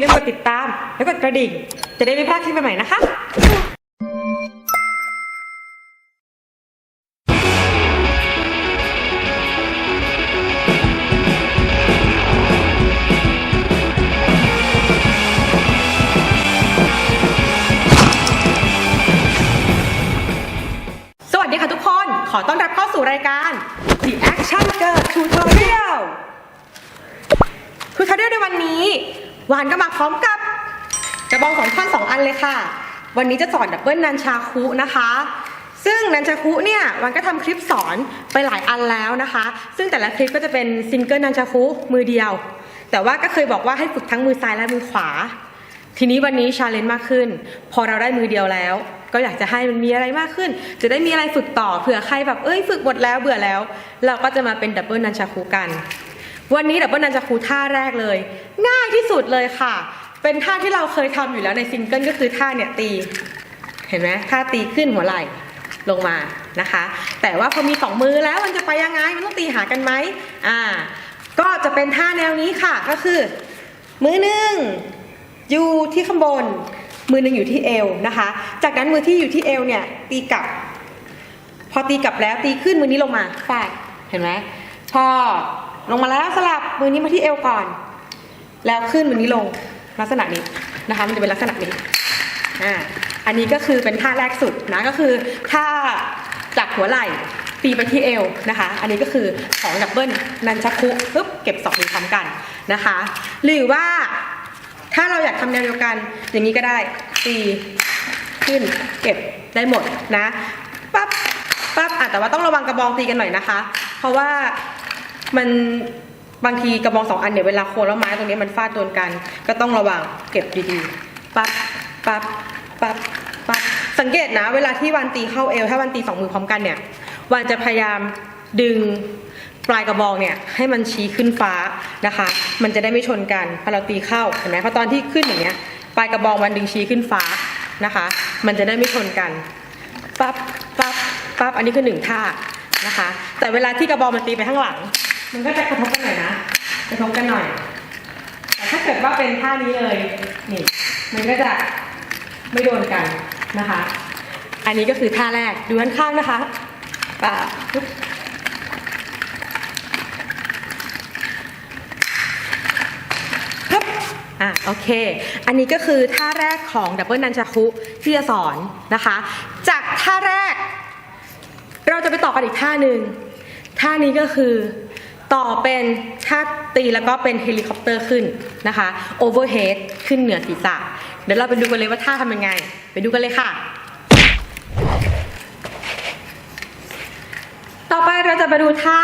ลืมกดติดตาม แล้วกดกระดิ่ง จะได้ไม่พลาดคลิปใหม่ๆนะคะสวัสดีค่ะทุกคน ขอต้อนรับเข้าสู่รายการ The Action Girl Tutorial Tutorial ในวันนี้ วานก็มาพร้อมกับกระบองสองท่อนสองอันเลยค่ะ วันนี้จะสอนดับเบิลนันชาคุนะคะ ซึ่งนันชาคุเนี่ยวันก็ทำคลิปสอนไปหลายอันแล้วนะคะ ซึ่งแต่ละคลิปก็จะเป็นซิงเกิลนันชาคุมือเดียว แต่ว่าก็เคยบอกว่าให้ฝึกทั้งมือซ้ายและมือขวา ทีนี้วันนี้ชาเลนจ์มากขึ้น พอเราได้มือเดียวแล้ว ก็อยากจะให้มันมีอะไรมากขึ้น จะได้มีอะไรฝึกต่อเผื่อใครแบบเอ้ยฝึกหมดแล้วเบื่อแล้ว เราก็จะมาเป็นดับเบิลนันชาคูกัน วันนี้ดับเบิลนันชาคูท่าแรกเลย ง่ายที่สุดเลยค่ะ เป็นท่าที่เราเคยทำอยู่แล้วในซิงเกิลก็คือท่าเนี่ยตี เห็นไหมท่าตีขึ้นหัวไหล่ลงมานะคะ แต่ว่าพอมีสองมือแล้วมันจะไปยังไงมันต้องตีหากันไหมอ่า ก็จะเป็นท่าแนวนี้ค่ะก็คือ มือหนึ่งอยู่ที่ข้างบน มือหนึ่งอยู่ที่เอวนะคะ จากนั้นมือที่อยู่ที่เอวเนี่ยตีกลับ พอตีกลับแล้วตีขึ้นมือนี้ลงมาฟาดเห็นไหมพอ ลงมาแล้วสลับมือนี้มาที่เอวก่อน แล้วขึ้นมือนี้ลงลักษณะนี้นะคะ มันจะเป็นลักษณะนี้อ่าอันนี้ก็คือเป็นท่าแรกสุดนะก็คือท่าจากหัวไหล่ตีไปที่เอวนะคะ อันนี้ก็คือของดับเบิลนันชักคุปึ๊บเก็บสองมือพร้อมกันนะคะ หรือว่าถ้าเราอยากทำแนวเดียวกัน อย่างนี้ก็ได้ตีขึ้นเก็บได้หมดนะปั๊บปั๊บอะแต่ว่าต้องระวังกระบองตีกันหน่อยนะคะ เพราะว่า มันบางทีกระบองสองอันเนี่ยเวลาโคนแล้วไม้ตรงนี้มันฟาดโดนกัน ก็ต้องระวังเก็บดีๆ ปั๊บ ปั๊บ ปั๊บ ปั๊บ สังเกตนะ เวลาที่วันตีเข้าเอว ถ้าวันตีสองมือพร้อมกันเนี่ย วันจะพยายามดึงปลายกระบอกเนี่ยให้มันชี้ขึ้นฟ้านะคะ มันจะได้ไม่ชนกันพอเราตีเข้าเห็นไหมเพราะตอนที่ขึ้นอย่างเงี้ยปลายกระบอกมันดึงชี้ขึ้นฟ้านะคะ มันจะได้ไม่ชนกัน ปั๊บ ปั๊บ ปั๊บ อันนี้คือหนึ่งท่านะคะ แต่เวลาที่กระบอกมันตีไปข้างหลัง มันก็จะกระทบกันหน่อยนะ กระทบกันหน่อย แต่ถ้าเกิดว่าเป็นท่านี้เลย นี่ มันก็จะไม่โดนกันนะคะ อันนี้ก็คือท่าแรกดูด้านข้างนะคะป่าปุ๊บอะโอเค อันนี้ก็คือท่าแรกของดับเบิลนันชาคุที่จะสอนนะคะ จากท่าแรก เราจะไปต่อกันอีกท่าหนึ่งท่านี้ก็คือ ต่อเป็นท่าตีแล้วก็เป็นเฮลิคอปเตอร์ขึ้นนะคะโอเวอร์เฮดขึ้นเหนือศีรษะ เดี๋ยวเราไปดูกันเลยว่าท่าทำยังไง ไปดูกันเลยค่ะ ต่อไปเราจะมาดูท่า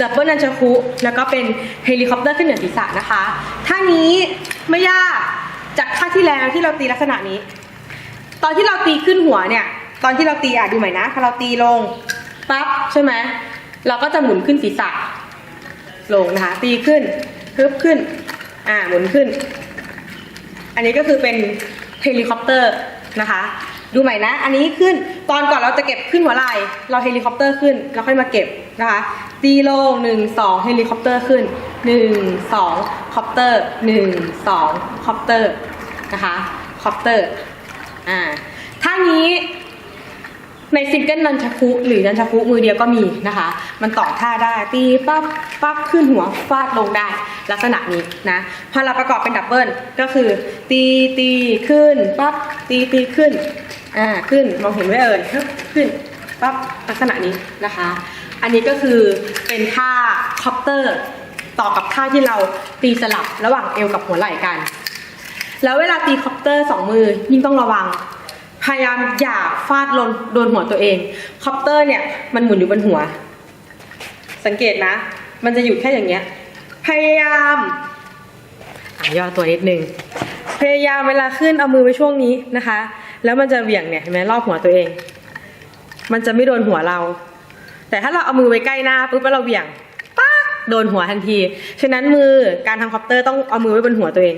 ดับเบิลนันชาคุแล้วก็เป็นเฮลิคอปเตอร์ขึ้นเหนือศีรษะนะคะท่านี้ไม่ยากจากท่าที่แล้วที่เราตีลักษณะนี้ ตอนที่เราตีขึ้นหัวเนี่ย ตอนที่เราตีอะดูใหม่นะพอเราตีลงปั๊บใช่ไหม เราก็จะหมุนขึ้นศีรษะ ลงนะคะ ตีขึ้นฮึบขึ้น อ่าหมุนขึ้น อันนี้ก็คือเป็นเฮลิคอปเตอร์นะคะ ดูใหม่นะ อันนี้ขึ้นตอนก่อนเราจะเก็บขึ้นหัวไหล่เราเฮลิคอปเตอร์ขึ้นเราค่อยมาเก็บนะคะ ตีโลงหนึ่งสองเฮลิคอปเตอร์ขึ้นหนึ่งสองคอปเตอร์หนึ่งสองคอปเตอร์นะคะคอปเตอร์อ่าท่านี้ ในซิงเกิลนันชาคุหรือนันชาคุมือเดียวก็มีนะคะ มันต่อท่าได้ตีปั๊บปั๊บขึ้นหัวฟาดลงได้ลักษณะนี้นะพอเราประกอบเป็นดับเบิลก็คือ ตีตีขึ้นปั๊บตีตีขึ้นอ่าขึ้นมองเห็นไหมเอ่ยขึ้นปั๊บลักษณะนี้นะคะ อันนี้ก็คือเป็นท่าคอปเตอร์ต่อกับท่าที่เราตีสลับระหว่างเอวกับหัวไหล่กัน แล้วเวลาตีคอปเตอร์สองมือยิ่งต้องระวัง พยายามอย่าฟาดลนโดนหัวตัวเอง คอปเตอร์เนี่ยมันหมุนอยู่บนหัว สังเกตนะ มันจะอยู่แค่อย่างเงี้ย พยายามย่อตัวนิดนึง พยายามเวลาขึ้นเอามือไว้ช่วงนี้นะคะ แล้วมันจะเหวี่ยงเนี่ยเห็นไหมรอบหัวตัวเอง มันจะไม่โดนหัวเรา แต่ถ้าเราเอามือไว้ใกล้หน้าปุ๊บแล้วเราเหวี่ยงป๊าโดนหัวทันที ฉะนั้นมือการทำคอปเตอร์ต้องเอามือไว้บนหัวตัวเอง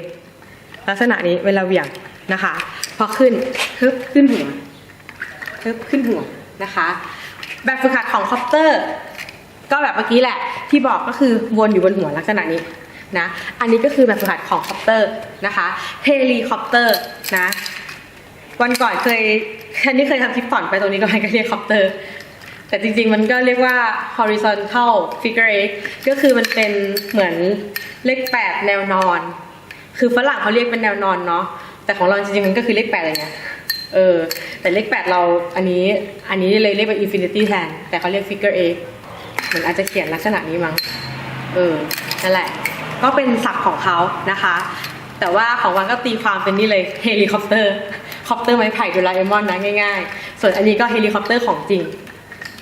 ลักษณะนี้เวลาเหวี่ยง นะคะ พอขึ้นฮึบขึ้นหัวฮึบขึ้นหัวนะคะ แบบฝึกหัดของคอปเตอร์ ก็แบบเมื่อกี้แหละ ที่บอกก็คือวนอยู่บนหัวลักษณะนี้นะ อันนี้ก็คือแบบฝึกหัดของคอปเตอร์นะคะเฮลิคอปเตอร์นะวันก่อนเคยอันนี้เคยทำคลิปสอนไปตรงนี้ก็มันก็เรียกคอปเตอร์ แต่จริงๆมันก็เรียกว่า horizontal figure eight ก็คือมันเป็นเหมือนเลขแปดแนวนอน คือฝรั่งเขาเรียกเป็นแนวนอนเนาะ แต่ของเราจริงๆมันก็คือเลขแปดอะไรเงี้ยเออ แต่เลขแปดเราอันนี้อันนี้เลยเรียกว่า infinity แทน แต่เขาเรียก figure eight เหมือนอาจจะเขียนลักษณะนี้มั้ง เออ นั่นแหละ ก็เป็นศัพท์ของเขานะคะ แต่ว่าของวันก็ตีความเป็นนี่เลยเฮลิคอปเตอร์ คอปเตอร์ไม้ไผ่โดราเอมอนนะง่ายๆ ส่วนอันนี้ก็เฮลิคอปเตอร์ของจริง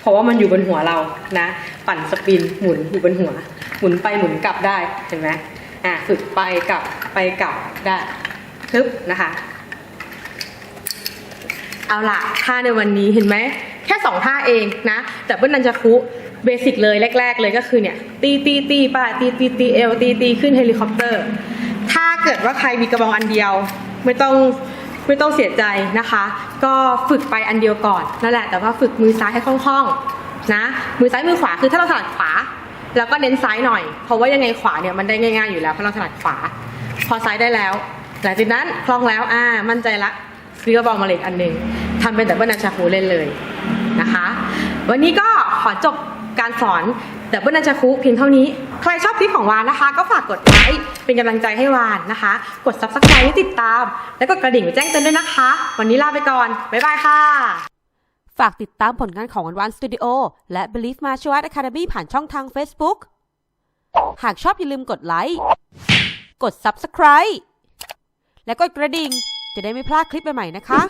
เพราะว่ามันอยู่บนหัวเรานะ ปั่นสปินหมุนอยู่บนหัว หมุนไปหมุนกลับได้ เห็นไหมอะฝึกไปกลับไปกลับได้ ทึบนะคะ เอาละท่าในวันนี้เห็นไหม แค่สองท่าเองนะ แต่เบิ้ลนันจะคุเบสิกเลยแรก ๆ เลยก็คือเนี่ย ตีตีตีป้าตีตีตีเอลตีตีขึ้นเฮลิคอปเตอร์ ถ้าเกิดว่าใครมีกระบองอันเดียวไม่ต้องไม่ต้องเสียใจนะคะ ก็ฝึกไปอันเดียวก่อนนั่นแหละ แต่ว่าฝึกมือซ้ายให้คล่องๆนะ มือซ้ายมือขวาคือถ้าเราถนัดขวา แล้วก็เน้นซ้ายหน่อย เพราะว่ายังไงขวาเนี่ยมันได้ง่ายๆอยู่แล้วเพราะเราถนัดขวา พอซ้ายได้แล้ว หลังจากนั้นคล่องแล้วอ่ามั่นใจละซื้อกระบองมาเล็กอันหนึ่งทำเป็นดับเบิลนันชาคูเล่นเลยนะคะ วันนี้ก็ขอจบการสอนดับเบิลนันชาคูเพียงเท่านี้ ใครชอบคลิปของวานนะคะ ก็ฝากกดไลค์เป็นกำลังใจให้วานนะคะ กด subscribe ให้ติดตาม แล้วกดกระดิ่งไว้แจ้งเตือนด้วยนะคะ วันนี้ลาไปก่อนบ๊ายบายค่ะ ฝากติดตามผลงานของวันวันสตูดิโอและ Believe Martial Art Academy ผ่านช่องทาง Facebook หากชอบอย่าลืมกดไลค์กด Subscribe และกดกระดิ่งจะได้ไม่พลาดคลิปใหม่ๆนะคะ